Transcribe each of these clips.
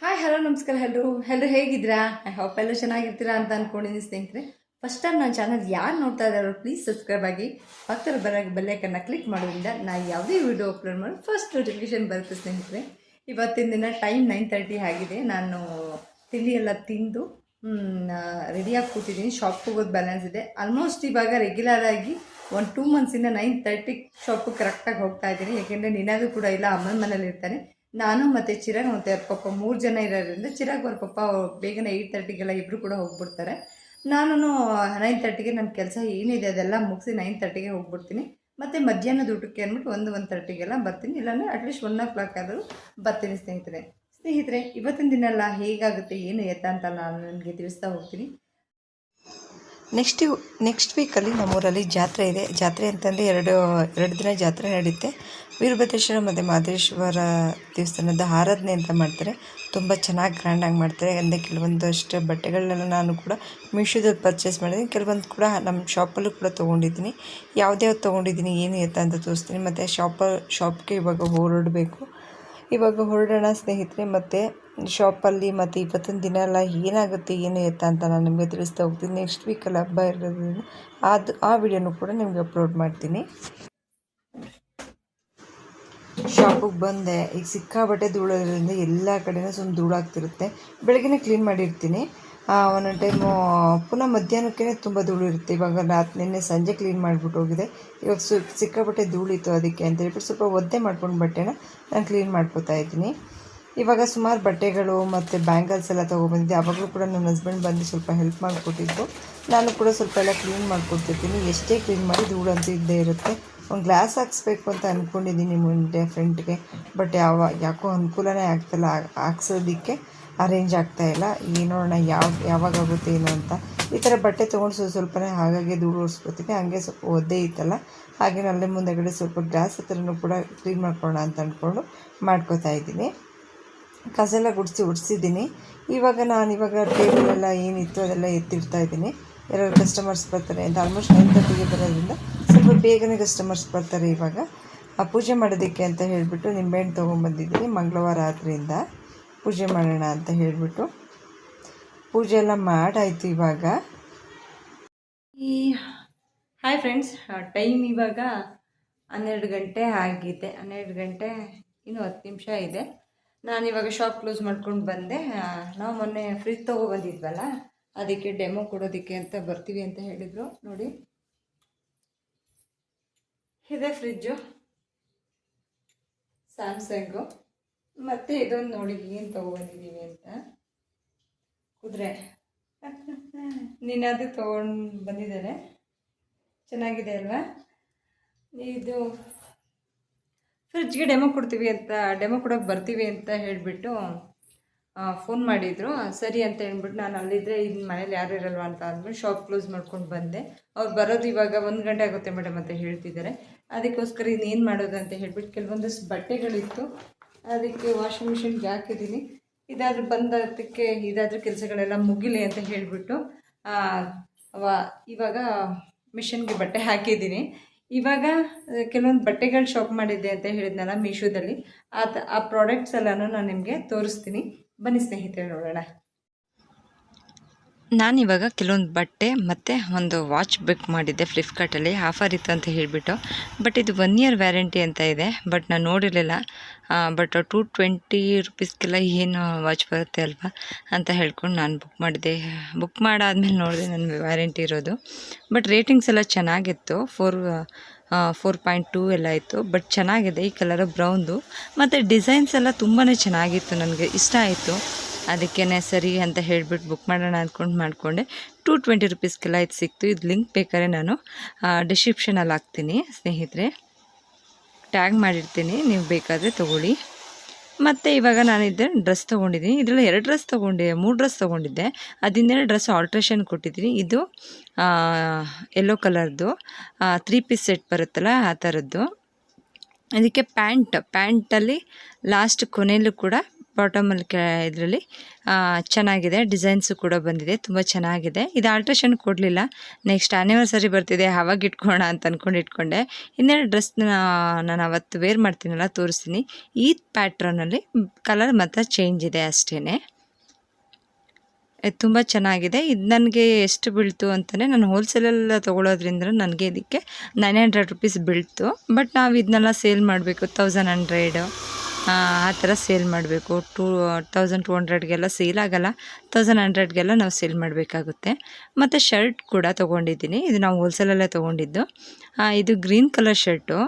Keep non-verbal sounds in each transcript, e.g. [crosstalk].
Hi hello ನಮಸ್ಕಾರ ಎಲ್ಲರೂ ಎಲ್ಲರೂ ಹೇಗಿದ್ದೀರಾ? ಐ ಹೋಪ್ ಎಲ್ಲ ಚೆನ್ನಾಗಿರ್ತೀರಾ ಅಂತ ಅಂದ್ಕೊಂಡಿದ್ದೀನಿ ಸ್ನೇಹಿತರೆ. ಫಸ್ಟ್ ಟೈಮ್ ನನ್ನ ಚಾನಲ್ ಯಾರು ನೋಡ್ತಾ ಇದ್ದಾರೋ ಪ್ಲೀಸ್ ಸಬ್ಸ್ಕ್ರೈಬ್ ಆಗಿ ಪಕ್ಕದ ಬರೋಕ್ಕೆ ಬೆಲ್ಲೈಕನ್ನ ಕ್ಲಿಕ್ ಮಾಡೋದ್ರಿಂದ ನಾನು ಯಾವುದೇ ವಿಡಿಯೋ ಅಪ್ಲೋಡ್ ಮಾಡಿ ಫಸ್ಟ್ ನೋಟಿಫಿಕೇಶನ್ ಬರುತ್ತೆ ಸ್ನೇಹಿತರೆ. ಇವತ್ತಿನ ದಿನ ಟೈಮ್ ನೈನ್ ತರ್ಟಿ ಆಗಿದೆ. ನಾನು ತಿಂಡಿ ಎಲ್ಲ ತಿಂದು ರೆಡಿಯಾಗಿ ಕೂತಿದ್ದೀನಿ. ಶಾಪ್ಗೆ ಹೋಗೋದು ಬ್ಯಾಲೆನ್ಸ್ ಇದೆ. ಆಲ್ಮೋಸ್ಟ್ ಇವಾಗ ರೆಗ್ಯುಲರ್ ಆಗಿ ಒಂದು ಟೂ ಮಂತ್ಸಿಂದ ನೈನ್ ತರ್ಟಿ ಶಾಪಿಗೆ ಕರೆಕ್ಟಾಗಿ ಹೋಗ್ತಾ ಇದ್ದೀನಿ. ಯಾಕೆಂದರೆ ನಿನಾಗೂ ಕೂಡ ಇಲ್ಲ, ಅಮ್ಮನ ಮನೇಲಿ ಇರ್ತಾನೆ ನಾನು ಮತ್ತು ಚಿರಾಗ್ ಮತ್ತು ಅವ್ರ ಪಪ್ಪ ಮೂರು ಜನ ಇರೋದ್ರಿಂದ ಚಿರಾಗ್ ಅವ್ರ ಪಪ್ಪ ಬೇಗನೆ ಏಯ್ಟ್ ತರ್ಟಿಗೆಲ್ಲ ಇಬ್ಬರು ಕೂಡ ಹೋಗ್ಬಿಡ್ತಾರೆ. ನಾನು ನೈನ್ ತರ್ಟಿಗೆ ನನ್ನ ಕೆಲಸ ಏನಿದೆ ಅದೆಲ್ಲ ಮುಗಿಸಿ ನೈನ್ ತರ್ಟಿಗೆ ಹೋಗ್ಬಿಡ್ತೀನಿ. ಮತ್ತು ಮಧ್ಯಾಹ್ನದ ಊಟಕ್ಕೆ ಅಂದ್ಬಿಟ್ಟು ಒಂದು ಒನ್ ತರ್ಟಿಗೆಲ್ಲ ಬರ್ತೀನಿ. ಇಲ್ಲಾಂದರೆ ಅಟ್ಲೀಸ್ಟ್ ಒನ್ ಓ ಕ್ಲಾಕ್ ಆದರೂ ಬರ್ತೀನಿ ಸ್ನೇಹಿತರೆ. ಸ್ನೇಹಿತರೆ, ಇವತ್ತಿನ ದಿನ ಎಲ್ಲ ಹೇಗಾಗುತ್ತೆ, ಏನು ಎತ್ತ ಅಂತ ನಾನು ನನಗೆ ತಿಳಿಸ್ತಾ ಹೋಗ್ತೀನಿ. ನೆಕ್ಸ್ಟ್ ನೆಕ್ಸ್ಟ್ ವೀಕಲ್ಲಿ ನಮ್ಮೂರಲ್ಲಿ ಜಾತ್ರೆ ಇದೆ. ಜಾತ್ರೆ ಅಂತಂದರೆ ಎರಡು ಎರಡು ದಿನ ಜಾತ್ರೆ ನಡೆಯುತ್ತೆ ವೀರಭದ್ರೇಶ್ವರ ಮತ್ತು ಮಹದೇಶ್ವರ ದೇವಸ್ಥಾನದ ಆರಾಧನೆ ಅಂತ ಮಾಡ್ತಾರೆ. ತುಂಬ ಚೆನ್ನಾಗಿ ಗ್ರ್ಯಾಂಡಾಗಿ ಮಾಡ್ತಾರೆ. ಅಂದರೆ ಕೆಲವೊಂದಷ್ಟು ಬಟ್ಟೆಗಳನ್ನೆಲ್ಲ ನಾನು ಕೂಡ ಮೀಶೋದಲ್ಲಿ ಪರ್ಚೇಸ್ ಮಾಡಿದ್ದೀನಿ ಕೆಲವೊಂದು ಕೂಡ ನಮ್ಮ ಶಾಪಲ್ಲೂ ಕೂಡ ತೊಗೊಂಡಿದ್ದೀನಿ. ಯಾವ್ದ್ಯಾವ್ದು ತೊಗೊಂಡಿದ್ದೀನಿ, ಏನು ಎತ್ತ ಅಂತ ತೋರಿಸ್ತೀನಿ. ಮತ್ತು ಶಾಪ ಶಾಪ್ಗೆ ಇವಾಗ ಹೊರಡಬೇಕು. ಇವಾಗ ಹೊರಡೋಣ ಸ್ನೇಹಿತರೆ, ಮತ್ತು ಶಾಪಲ್ಲಿ ಮತ್ತು ಇವತ್ತಿನ ದಿನ ಎಲ್ಲ ಏನಾಗುತ್ತೆ, ಏನು ಎತ್ತ ಅಂತ ನಾನು ನಿಮಗೆ ತಿಳಿಸ್ತಾ ಹೋಗ್ತೀನಿ. ನೆಕ್ಸ್ಟ್ ವೀಕಲ್ಲಿ ಹಬ್ಬ ಇರೋದ್ರಿಂದ ಅದು ಆ ವಿಡಿಯೋನು ಕೂಡ ನಿಮಗೆ ಅಪ್ಲೋಡ್ ಮಾಡ್ತೀನಿ. ಶಾಪಿಗೆ ಬಂದೆ. ಈಗ ಸಿಕ್ಕಾಬಟ್ಟೆ ಧೂಳೋದ್ರಿಂದ ಎಲ್ಲ ಕಡೆನೂ ಸುಮ್ಮನೆ ಧೂಳಾಗ್ತಿರುತ್ತೆ. ಬೆಳಗ್ಗೆ ಕ್ಲೀನ್ ಮಾಡಿರ್ತೀನಿ. ಒಂದೊಂದು ಟೈಮು ಪುನಃ ಮಧ್ಯಾಹ್ನಕ್ಕೇ ತುಂಬ ಧೂಳು ಇರುತ್ತೆ. ಇವಾಗ ರಾತ್ರಿ ನಿನ್ನೆ ಸಂಜೆ ಕ್ಲೀನ್ ಮಾಡಿಬಿಟ್ಟು ಹೋಗಿದೆ. ಇವಾಗ ಸು ಸಿಕ್ಕಾಬಟ್ಟೆ ಧೂಳಿತ್ತು ಅದಕ್ಕೆ ಅಂತ ಹೇಳ್ಬಿಟ್ಟು ಸ್ವಲ್ಪ ಒದ್ದೆ ಮಾಡ್ಕೊಂಡು ಬಟ್ಟೆನ ನಾನು ಕ್ಲೀನ್ ಮಾಡ್ಕೋತಾ ಇದ್ದೀನಿ. ಇವಾಗ ಸುಮಾರು ಬಟ್ಟೆಗಳು ಮತ್ತು ಬ್ಯಾಂಗಲ್ಸ್ ಎಲ್ಲ ತೊಗೊಬಂದಿದ್ದೆ ಅವಾಗಲೂ ಕೂಡ ನನ್ನ ಹಸ್ಬೆಂಡ್ ಬಂದು ಸ್ವಲ್ಪ ಹೆಲ್ಪ್ ಮಾಡಿಕೊಟ್ಟಿದ್ದು ನಾನು ಕೂಡ ಸ್ವಲ್ಪ ಎಲ್ಲ ಕ್ಲೀನ್ ಮಾಡಿಕೊಡ್ತಿರ್ತೀನಿ. ಎಷ್ಟೇ ಕ್ಲೀನ್ ಮಾಡಿ ಧೂಳು ಅಂತ ಇದ್ದೇ ಇರುತ್ತೆ. ಒಂದು ಗ್ಲಾಸ್ ಹಾಕ್ಸ್ಬೇಕು ಅಂತ ಅಂದ್ಕೊಂಡಿದ್ದೀನಿ ಮುಂದೆ ಫ್ರೆಂಡ್ಗೆ ಬಟ್ ಯಾವ, ಯಾಕೋ ಅನುಕೂಲನೇ ಆಗ್ತಿಲ್ಲ. ಹಾಕ್ಸೋದಕ್ಕೆ ಅರೇಂಜ್ ಆಗ್ತಾ ಇಲ್ಲ. ನೋಡೋಣ ಯಾವ, ಯಾವಾಗ ಆಗುತ್ತೆ ಏನು ಅಂತ. ಈ ಥರ ಬಟ್ಟೆ ತೊಗೊಂಡು ಸ್ವಲ್ಪ ಸ್ವಲ್ಪನೇ ಹಾಗಾಗಿ ಧೂಳು ಓಡಿಸ್ಕೊತೀನಿ ಹಾಗೆ ಸ್ವಲ್ಪ ಒದ್ದೆ ಇತ್ತಲ್ಲ ಹಾಗೆ ಅಲ್ಲೇ ಮುಂದೆಗಡೆ ಸ್ವಲ್ಪ ಗ್ಲಾಸ್ ಹತ್ರನೂ ಕೂಡ ಕ್ಲೀನ್ ಮಾಡ್ಕೊಳ್ಳೋಣ ಅಂತ ಅಂದ್ಕೊಂಡು ಮಾಡ್ಕೋತಾ ಇದ್ದೀನಿ. ಕಸ ಎಲ್ಲ ಗುಡಿಸಿ ಉಡ್ಸಿದ್ದೀನಿ ಇವಾಗ ನಾನು ಇವಾಗ ಟೇಬಲೆಲ್ಲ ಏನಿತ್ತು ಅದೆಲ್ಲ ಎತ್ತಿಡ್ತಾ ಇದ್ದೀನಿ. ಯಾರು ಕಸ್ಟಮರ್ಸ್ ಬರ್ತಾರೆ. ಅಂತ ಆಲ್ಮೋಸ್ಟ್ ನೈನ್ ತರ್ಟಿಗೆ ಬರೋದ್ರಿಂದ ಸ್ವಲ್ಪ ಬೇಗನೆ ಕಸ್ಟಮರ್ಸ್ ಬರ್ತಾರೆ ಇವಾಗ. ಆ ಪೂಜೆ ಮಾಡೋದಕ್ಕೆ ಅಂತ ಹೇಳಿಬಿಟ್ಟು ನಿಂಬೆಹಣ್ಣು ತೊಗೊಂಬಂದಿದ್ದೀನಿ ಮಂಗಳವಾರ ಆದ್ರಿಂದ. ಪೂಜೆ ಮಾಡೋಣ ಅಂತ ಹೇಳಿಬಿಟ್ಟು. ಪೂಜೆ ಎಲ್ಲ ಮಾಡಾಯಿತು ಇವಾಗ. ಈ ಹಾಯ್ ಫ್ರೆಂಡ್ಸ್ ಟೈಮ್ ಇವಾಗ ಹನ್ನೆರಡು ಗಂಟೆ ಆಗಿದೆ. ಹನ್ನೆರಡು ಗಂಟೆ ಇನ್ನೂ ಹತ್ತು ನಿಮಿಷ ಇದೆ. ನಾನು ಇವಾಗ ಶಾಪ್ ಕ್ಲೋಸ್ ಮಾಡ್ಕೊಂಡು ಬಂದೆ. ನಾವು ಮೊನ್ನೆ ಫ್ರಿಜ್ ತೊಗೊಬಂದಿದ್ವಲ್ಲ ಅದಕ್ಕೆ ಡೆಮೋ ಕೊಡೋದಕ್ಕೆ ಅಂತ ಬರ್ತೀವಿ ಅಂತ ಹೇಳಿದರು. ನೋಡಿ. ಇದೆ ಫ್ರಿಜ್ಜು ಸ್ಯಾಮ್ಸಂಗು ಮತ್ತು ಇದೊಂದು ನೋಡಿ, ಏನು ತೊಗೊಬಂದಿದ್ದೀವಿ ಅಂತ. ಕುದುರೆ. [laughs] ಅದು ತೊಗೊಂಡು ಬಂದಿದ್ದಾರೆ ಚೆನ್ನಾಗಿದೆ ಅಲ್ವಾ? ಇದು ಫ್ರಿಜ್ಗೆ ಡೆಮೋ ಕೊಡ್ತೀವಿ ಅಂತ ಡೆಮೋ ಕೊಡೋಕೆ ಬರ್ತೀವಿ ಅಂತ ಹೇಳಿಬಿಟ್ಟು ಫೋನ್ ಮಾಡಿದರು. ಸರಿ ಅಂತ ಹೇಳ್ಬಿಟ್ಟು ನಾನು ಅಲ್ಲಿದ್ದರೆ ಇನ್ನು ಮನೇಲಿ ಯಾರು ಇರಲ್ವ ಅಂತ ಅಂದ್ಬಿಟ್ಟು ಶಾಪ್ ಕ್ಲೋಸ್ ಮಾಡ್ಕೊಂಡು ಬಂದೆ. ಅವ್ರು ಬರೋದು ಇವಾಗ ಒಂದು ಗಂಟೆ ಆಗುತ್ತೆ ಮೇಡಮ್ ಅಂತ ಹೇಳ್ತಿದ್ದಾರೆ. ಅದಕ್ಕೋಸ್ಕರ ಇನ್ನೇನು ಮಾಡೋದು ಅಂತ ಹೇಳ್ಬಿಟ್ಟು ಕೆಲವೊಂದಷ್ಟು ಬಟ್ಟೆಗಳಿತ್ತು. ಅದಕ್ಕೆ ವಾಷಿಂಗ್ ಮಿಷಿನ್ಗೆ ಹಾಕಿದ್ದೀನಿ. ಇದಾದರೂ ಬಂದದಕ್ಕೆ, ಇದಾದರೂ ಕೆಲಸಗಳೆಲ್ಲ ಮುಗಿಲಿ ಅಂತ ಹೇಳಿಬಿಟ್ಟು ವಾ, ಇವಾಗ ಮಿಷನ್ಗೆ ಬಟ್ಟೆ ಹಾಕಿದ್ದೀನಿ. ಇವಾಗ ಕೆಲವೊಂದು ಬಟ್ಟೆಗಳು ಶಾಪ್ ಮಾಡಿದ್ದೆ ಅಂತ ಹೇಳಿದ್ನಲ್ಲ ಮೀಶೋದಲ್ಲಿ. ಆ ಆ ಪ್ರಾಡಕ್ಟ್ಸ್ ಎಲ್ಲನೂ ನಾನು ನಿಮಗೆ ತೋರಿಸ್ತೀನಿ. ಬನ್ನಿ ಸ್ನೇಹಿತರೆ, ನೋಡೋಣ. ನಾನಿವಾಗ ಕೆಲವೊಂದು ಬಟ್ಟೆ ಮತ್ತು ಒಂದು ವಾಚ್ ಬುಕ್ ಮಾಡಿದ್ದೆ ಫ್ಲಿಪ್ಕಾರ್ಟಲ್ಲಿ ಆಫರ್ ಇತ್ತು ಅಂತ ಹೇಳಿಬಿಟ್ಟು. ಬಟ್ ಇದು ಒನ್ ಇಯರ್ ವ್ಯಾರಂಟಿ ಅಂತ ಇದೆ. ಬಟ್ ನಾನು ನೋಡಿರಲಿಲ್ಲ. ಬಟ್ ಟೂ ಟ್ವೆಂಟಿ ರುಪೀಸ್ಗೆಲ್ಲ ಏನು ವಾಚ್ ಬರುತ್ತೆ ಅಲ್ವಾ ಅಂತ ಹೇಳ್ಕೊಂಡು ನಾನು ಬುಕ್ ಮಾಡಿದೆ ಬುಕ್ ಮಾಡಾದ್ಮೇಲೆ ನೋಡಿದೆ ನನ್ನ ವ್ಯಾರಂಟಿ ಇರೋದು. ಬಟ್ ರೇಟಿಂಗ್ಸ್ ಎಲ್ಲ ಚೆನ್ನಾಗಿತ್ತು. ಫೋರ್ ಫೋರ್ ಪಾಯಿಂಟ್ ಟೂ ಎಲ್ಲ ಇತ್ತು. ಬಟ್ ಚೆನ್ನಾಗಿದೆ. ಈ ಕಲರ್ ಬ್ರೌನ್ದು ಮತ್ತು ಡಿಸೈನ್ಸ್ ಎಲ್ಲ ತುಂಬಾ ಚೆನ್ನಾಗಿತ್ತು. ನನಗೆ ಇಷ್ಟ ಆಯಿತು. ಅದಕ್ಕೇ ಸರಿ ಅಂತ ಹೇಳಿಬಿಟ್ಟು ಬುಕ್ ಮಾಡೋಣ ಅಂದ್ಕೊಂಡು ಮಾಡಿಕೊಂಡೆ. ಟೂ ಟ್ವೆಂಟಿ ರುಪೀಸ್ಗೆಲ್ಲ ಇದು ಸಿಕ್ತು. ಇದು ಲಿಂಕ್ ಬೇಕಾದ್ರೆ ನಾನು ಡಿಸ್ಕ್ರಿಪ್ಷನಲ್ಲಿ ಹಾಕ್ತೀನಿ ಸ್ನೇಹಿತರೆ. ಟ್ಯಾಗ್ ಮಾಡಿರ್ತೀನಿ. ನೀವು ಬೇಕಾದರೆ ತೊಗೊಳ್ಳಿ. ಮತ್ತು ಇವಾಗ ನಾನಿದ್ದೆ ಡ್ರೆಸ್ ತೊಗೊಂಡಿದ್ದೀನಿ. ಇದರಲ್ಲಿ ಎರಡು ಡ್ರೆಸ್ ತೊಗೊಂಡೆ, ಮೂರು ಡ್ರೆಸ್ ತೊಗೊಂಡಿದ್ದೆ. ಅದಿಂದನೇ ಡ್ರೆಸ್ ಆಲ್ಟ್ರೇಷನ್ ಕೊಟ್ಟಿದ್ದೀನಿ. ಇದು ಯೆಲ್ಲೋ ಕಲರ್ದು ತ್ರೀ ಪೀಸ್ ಸೆಟ್ ಬರುತ್ತಲ್ಲ ಆ ಥರದ್ದು ಅದಕ್ಕೆ ಪ್ಯಾಂಟ್ ಪ್ಯಾಂಟಲ್ಲಿ ಲಾಸ್ಟ್ ಕೊನೆಯಲ್ಲೂ ಕೂಡ ಬಾಟಮಲ್ಲಿ ಕೆ ಇದರಲ್ಲಿ ಚೆನ್ನಾಗಿದೆ. ಡಿಸೈನ್ಸು ಕೂಡ ಬಂದಿದೆ. ತುಂಬ ಚೆನ್ನಾಗಿದೆ. ಇದು ಆಲ್ಟ್ರೇಷನ್ ಕೊಡಲಿಲ್ಲ. ನೆಕ್ಸ್ಟ್ ಆ್ಯನಿವರ್ಸರಿ ಬರ್ತಿದೆ. ಅವಾಗ ಇಟ್ಕೋಣ ಅಂತ ಅಂದ್ಕೊಂಡು ಇಟ್ಕೊಂಡೆ. ಇನ್ನೆರಡು ಡ್ರೆಸ್ನ ನಾನು ಅವತ್ತು ವೇರ್ ಮಾಡ್ತೀನಲ್ಲ, ತೋರಿಸ್ತೀನಿ. ಈ ಪ್ಯಾಟ್ರನಲ್ಲಿ ಕಲರ್ ಮಾತ್ರ ಚೇಂಜ್ ಇದೆ ಅಷ್ಟೇ ತುಂಬ ಚೆನ್ನಾಗಿದೆ. ಇದು ನನಗೆ ಎಷ್ಟು ಬೀಳ್ತು ಅಂತಲೇ ನಾನು ಹೋಲ್ಸೇಲೆಲ್ಲ ತೊಗೊಳೋದ್ರಿಂದ ನನಗೆ ಇದಕ್ಕೆ ನೈನ್ ಹಂಡ್ರೆಡ್ ರುಪೀಸ್ ಬೀಳ್ತು. ಬಟ್ ನಾವು ಇದನ್ನೆಲ್ಲ ಸೇಲ್ ಮಾಡಬೇಕು ತೌಸಂಡ್ ಹಂಡ್ರೆಡ್ ಆ ಥರ ಸೇಲ್ ಮಾಡಬೇಕು. ಟೂ ತೌಸಂಡ್ ಟು ಹಂಡ್ರೆಡ್ಗೆಲ್ಲ ಸೇಲ್ ಆಗಲ್ಲ. ತೌಸಂಡ್ ಹಂಡ್ರೆಡ್ಗೆಲ್ಲ ನಾವು ಸೇಲ್ ಮಾಡಬೇಕಾಗುತ್ತೆ. ಮತ್ತು ಶರ್ಟ್ ಕೂಡ ತೊಗೊಂಡಿದ್ದೀನಿ. ಇದು ನಾವು ಹೋಲ್ಸೇಲಲ್ಲೇ ತೊಗೊಂಡಿದ್ದು. ಇದು green colour shirt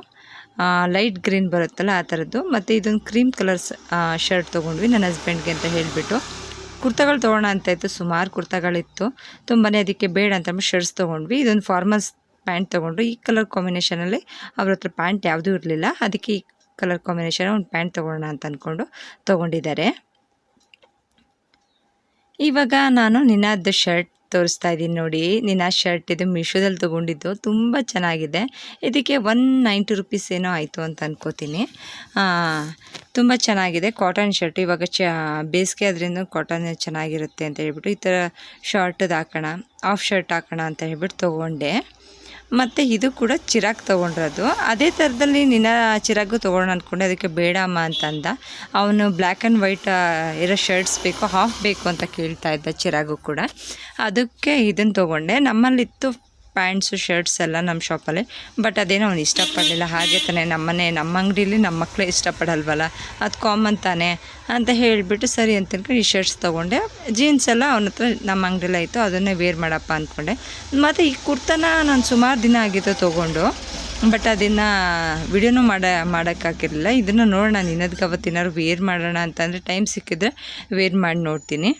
light green ಬರುತ್ತಲ್ಲ ಆ ಥರದ್ದು. ಮತ್ತು ಇದೊಂದು ಕ್ರೀಮ್ ಕಲರ್ಸ್ ಶರ್ಟ್ ತೊಗೊಂಡ್ವಿ ನನ್ನ ಹಸ್ಬೆಂಡ್ಗೆ ಅಂತ ಹೇಳಿಬಿಟ್ಟು. ಕುರ್ತಾಗಳು ತೊಗೋಣ ಅಂತ ಇತ್ತು. ಸುಮಾರು ಕುರ್ತಾಗಳಿತ್ತು. ತುಂಬಾ ಅದಕ್ಕೆ ಬೇಡ ಅಂತ ಶರ್ಟ್ಸ್ ತೊಗೊಂಡ್ವಿ. ಇದೊಂದು ಫಾರ್ಮಲ್ಸ್ ಪ್ಯಾಂಟ್ ತೊಗೊಂಡು ಈ ಕಲರ್ ಕಾಂಬಿನೇಷನಲ್ಲಿ ಅವ್ರ ಹತ್ರ ಪ್ಯಾಂಟ್ ಯಾವುದೂ ಇರಲಿಲ್ಲ. ಅದಕ್ಕೆ ಈ ಕಲರ್ ಕಾಂಬಿನೇಷನ್ ಒಂದು ಪ್ಯಾಂಟ್ ತೊಗೊಳ್ಳೋಣ ಅಂತ ಅಂದ್ಕೊಂಡು ತೊಗೊಂಡಿದ್ದಾರೆ. ಇವಾಗ ನಾನು ನಿನ್ನದ್ದು ಶರ್ಟ್ ತೋರಿಸ್ತಾ ಇದ್ದೀನಿ ನೋಡಿ. ನಿನ್ನ ಶರ್ಟ್ ಇದು ಮೀಶೋದಲ್ಲಿ ತೊಗೊಂಡಿದ್ದು ತುಂಬ ಚೆನ್ನಾಗಿದೆ. ಇದಕ್ಕೆ ಒನ್ ನೈಂಟಿ ರುಪೀಸ್ ಏನೋ ಆಯಿತು ಅಂತ ಅಂದ್ಕೋತೀನಿ ತುಂಬ ಚೆನ್ನಾಗಿದೆ. ಕಾಟನ್ ಶರ್ಟ್ ಇವಾಗ ಚ, ಬೇಸಿಗೆ ಅದರಿಂದ ಕಾಟನ್ ಚೆನ್ನಾಗಿರುತ್ತೆ ಅಂತ ಹೇಳ್ಬಿಟ್ಟು ಈ ಥರ ಶರ್ಟದು ಹಾಕೋಣ, ಆಫ್ ಶರ್ಟ್ ಹಾಕೋಣ ಅಂತ ಹೇಳ್ಬಿಟ್ಟು ತೊಗೊಂಡೆ. ಮತ್ತು ಇದು ಕೂಡ ಚಿರಾಗ್ ತೊಗೊಂಡಿರೋದು. ಅದೇ ಥರದಲ್ಲಿ ನಿನ್ನ ಚಿರಾಗು ತೊಗೊಳ್ಳೋಣ ಅಂದ್ಕೊಂಡೆ ಅದಕ್ಕೆ ಬೇಡಮ್ಮ ಅಂತಂದ. ಅವನು ಬ್ಲ್ಯಾಕ್ ಆ್ಯಂಡ್ ವೈಟ್ ಇರೋ ಶರ್ಟ್ಸ್ ಬೇಕು, ಹಾಫ್ ಬೇಕು ಅಂತ ಕೇಳ್ತಾ ಇದ್ದ ಚಿರಾಗು ಕೂಡ. ಅದಕ್ಕೆ ಇದನ್ನು ತೊಗೊಂಡೆ. ನಮ್ಮಲ್ಲಿತ್ತು ಪ್ಯಾಂಟ್ಸು, ಶರ್ಟ್ಸ್ ಎಲ್ಲ ನಮ್ಮ ಶಾಪಲ್ಲಿ. ಬಟ್ ಅದೇನೋ ಅವ್ನು ಇಷ್ಟಪಡಲಿಲ್ಲ. ಹಾಗೆ ತಾನೆ ನಮ್ಮನೆ ನಮ್ಮ ಅಂಗಡೀಲಿ ನಮ್ಮ ಮಕ್ಕಳು ಇಷ್ಟಪಡಲ್ವಲ್ಲ? ಅದು ಕಾಮನ್ ತಾನೇ? ಅಂತ ಹೇಳಿಬಿಟ್ಟು ಸರಿ ಅಂತ ಅನ್ಕೊಂಡು ಈ ಶರ್ಟ್ಸ್ ತೊಗೊಂಡೆ. ಜೀನ್ಸ್ ಎಲ್ಲ ಅವನ ಹತ್ರ ನಮ್ಮ ಅಂಗಡಿಲೇ ಆಯಿತು ಅದನ್ನೇ ವೇರ್ ಮಾಡಪ್ಪ ಅಂದ್ಕೊಂಡೆ. ಮತ್ತು ಈ ಕುರ್ತನ ನಾನು ಸುಮಾರು ದಿನ ಆಗಿತ್ತು ತೊಗೊಂಡು. ಬಟ್ ಅದನ್ನು ವಿಡಿಯೋನೂ ಮಾಡ, ಮಾಡೋಕ್ಕಾಗಿರಲಿಲ್ಲ. ಇದನ್ನು ನೋಡೋಣ. ನಿನ್ನದಕ್ಕೆ ಅವತ್ತಿನಾರು ವೇರ್ ಮಾಡೋಣ ಅಂತಂದರೆ ಟೈಮ್ ಸಿಕ್ಕಿದ್ರೆ ವೇರ್ ಮಾಡಿ ನೋಡ್ತೀನಿ.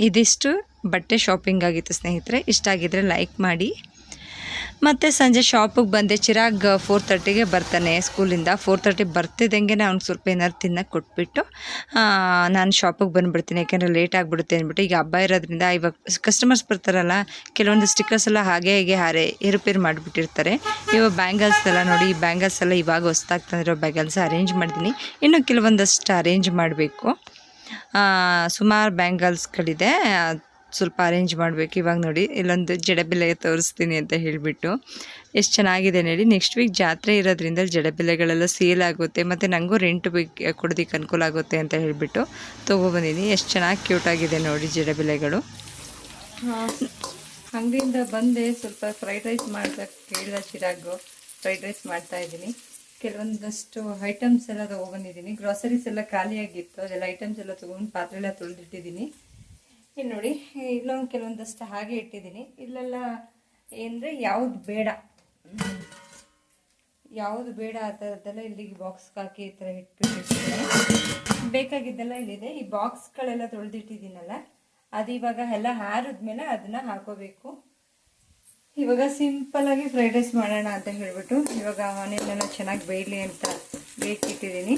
ಇದಿಷ್ಟು. ಬಟ್ಟೆ ಶಾಪಿಂಗ್ ಆಗಿತ್ತು ಸ್ನೇಹಿತರೆ, ಇಷ್ಟ ಆಗಿದ್ದರೆ ಲೈಕ್ ಮಾಡಿ. ಮತ್ತು ಸಂಜೆ ಶಾಪಿಗೆ ಬಂದೆ, ಚಿರಾಗ್ ಫೋರ್ ತರ್ಟಿಗೆ ಬರ್ತಾನೆ ಸ್ಕೂಲಿಂದ ಫೋರ್ ತರ್ಟಿ ಬರ್ತಿದ್ದಂಗೆ ಅವ್ನಿಗೆ ಸ್ವಲ್ಪ ಏನಾದ್ರು ತಿನ್ನಕ್ಕೆ ಕೊಟ್ಬಿಟ್ಟು ನಾನು ಶಾಪಿಗೆ ಬಂದುಬಿಡ್ತೀನಿ, ಯಾಕೆಂದರೆ ಲೇಟ್ ಆಗಿಬಿಡುತ್ತೆ ಅಂದ್ಬಿಟ್ಟು, ಈಗ ಹಬ್ಬ ಇರೋದ್ರಿಂದ ಇವಾಗ ಕಸ್ಟಮರ್ಸ್ ಬರ್ತಾರಲ್ಲ, ಕೆಲವೊಂದು ಸ್ಟಿಕ್ಕರ್ಸ್ ಎಲ್ಲ ಹಾಗೆ ಹೀಗೆ ಹಾರೆ ಏರುಪೇರು ಮಾಡಿಬಿಟ್ಟಿರ್ತಾರೆ. ಇವಾಗ ಬ್ಯಾಂಗಲ್ಸ್ ಎಲ್ಲ ನೋಡಿ, ಈ ಬ್ಯಾಂಗಲ್ಸ್ ಎಲ್ಲ ಇವಾಗ ಹೊಸ್ದಾಗಿ ತಂದಿರೋ ಬ್ಯಾಂಗಲ್ಸ್ ಅರೇಂಜ್ ಮಾಡಿದ್ದೀನಿ ಇನ್ನು ಕೆಲವೊಂದಷ್ಟು ಅರೇಂಜ್ ಮಾಡಬೇಕು. ಸುಮಾರು ಬ್ಯಾಂಗಲ್ಸ್ಗಳಿದೆ ಸ್ವಲ್ಪ ಅರೇಂಜ್ ಮಾಡಬೇಕು. ಇವಾಗ ನೋಡಿ, ಇಲ್ಲೊಂದು ಜಡೆಬೆಲೆ ತೋರಿಸ್ತೀನಿ ಅಂತ ಹೇಳಿಬಿಟ್ಟು. ಎಷ್ಟು ಚೆನ್ನಾಗಿದೆ ನೋಡಿ ನೆಕ್ಸ್ಟ್ ವೀಕ್ ಜಾತ್ರೆ ಇರೋದ್ರಿಂದ ಜಡೆಬೆಲೆಗಳೆಲ್ಲ ಸೇಲ್ ಆಗುತ್ತೆ, ಮತ್ತು ನನಗೂ ರೆಂಟ್ ಬೇಕು ಕೊಡೋದಕ್ಕೆ ಅನುಕೂಲ ಆಗುತ್ತೆ ಅಂತ ಹೇಳಿಬಿಟ್ಟು ತೊಗೊಬಂದಿದ್ದೀನಿ ಎಷ್ಟು ಚೆನ್ನಾಗಿ ಕ್ಯೂಟಾಗಿದೆ ನೋಡಿ ಜಡೆಬೆಲೆಗಳು ಅಂಗಡಿಯಿಂದ ಬಂದೆ, ಸ್ವಲ್ಪ ಫ್ರೈಡ್ ರೈಸ್ ಮಾಡ್ತಾ ಕೇಳಿದ ಚಿರಾಗು ಫ್ರೈಡ್ ರೈಸ್ ಮಾಡ್ತಾ ಇದ್ದೀನಿ. ಕೆಲವೊಂದಷ್ಟು ಐಟಮ್ಸ್ ಎಲ್ಲ ತೊಗೊಬಂದಿದ್ದೀನಿ ಗ್ರಾಸರೀಸ್ ಎಲ್ಲ ಖಾಲಿಯಾಗಿತ್ತು, ಅದೆಲ್ಲ ಐಟಮ್ಸ್ ಎಲ್ಲ ತೊಗೊಂಡು ಪಾತ್ರೆ ಎಲ್ಲ ತೊಳೆದಿಟ್ಟಿದ್ದೀನಿ. ಇಲ್ಲಿ ನೋಡಿ. ಇಲ್ಲೊಂದು ಕೆಲವೊಂದಷ್ಟು ಹಾಗೆ ಇಟ್ಟಿದ್ದೀನಿ. ಇಲ್ಲೆಲ್ಲ ಏನಂದರೆ ಯಾವುದು ಬೇಡ. ಯಾವುದು ಬೇಡ ಆ ಥರದ್ದೆಲ್ಲ ಇಲ್ಲಿಗೆ ಬಾಕ್ಸ್ಗೆ ಹಾಕಿ ಈ ಥರ ಇಟ್ಬಿಟ್ಟಿರ್ತೀನಿ. ಬೇಕಾಗಿದ್ದೆಲ್ಲ ಇಲ್ಲಿದೆ. ಈ ಬಾಕ್ಸ್ಗಳೆಲ್ಲ ತೊಳೆದಿಟ್ಟಿದ್ದೀನಲ್ಲ, ಅದು ಇವಾಗ ಎಲ್ಲ ಹಾರಿದ್ಮೇಲೆ ಅದನ್ನು ಹಾಕೋಬೇಕು. ಇವಾಗ ಸಿಂಪಲ್ ಆಗಿ ಫ್ರೈಡ್ ರೈಸ್ ಮಾಡೋಣ ಅಂತ ಹೇಳಿಬಿಟ್ಟು ಇವಾಗ ಮನೆಯಲ್ಲೆಲ್ಲ ಚೆನ್ನಾಗಿ ಬೇಯಲಿ ಅಂತ ಬೇಯಿಸಿಟ್ಟಿದ್ದೀನಿ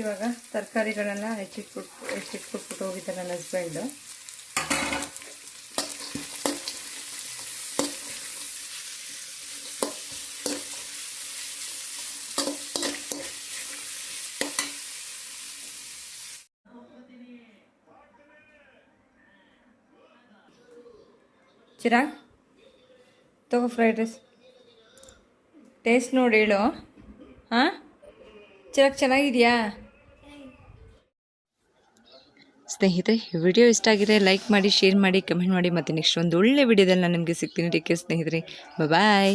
ಇವಾಗ ತರಕಾರಿಗಳೆಲ್ಲ ಹೆಚ್ಚಿಟ್ಬಿಟ್ಟು ಹೆಚ್ಚಿಟ್ಬಿಟ್ಬಿಟ್ಟು ಹೋಗಿದ್ದಾರೆ ನನ್ನ ಹಸ್ಬೆಂಡು. ಚಿರಾಗ್ ತಗೋ ಫ್ರೈಡ್ ರೈಸ್ ಟೇಸ್ಟ್ ನೋಡಿ ಹೇಳು. ಹಾಂ? ಚಿರಾಗ್ ಚೆನ್ನಾಗಿದೆಯಾ? ಸ್ನೇಹಿತರೆ ವಿಡಿಯೋ ಇಷ್ಟ ಆಗಿದ್ರೆ ಲೈಕ್ ಮಾಡಿ ಶೇರ್ ಮಾಡಿ ಕಮೆಂಟ್ ಮಾಡಿ ಮತ್ತು ನೆಕ್ಸ್ಟ್ ಒಂದು ಒಳ್ಳೆ ವಿಡಿಯೋದಲ್ಲಿ ನಾನು ನಿಮಗೆ ಸಿಗ್ತೀನಿ. ಟೇಕ್ ಸ್ನೇಹಿತರೆ. ಬಾಯ್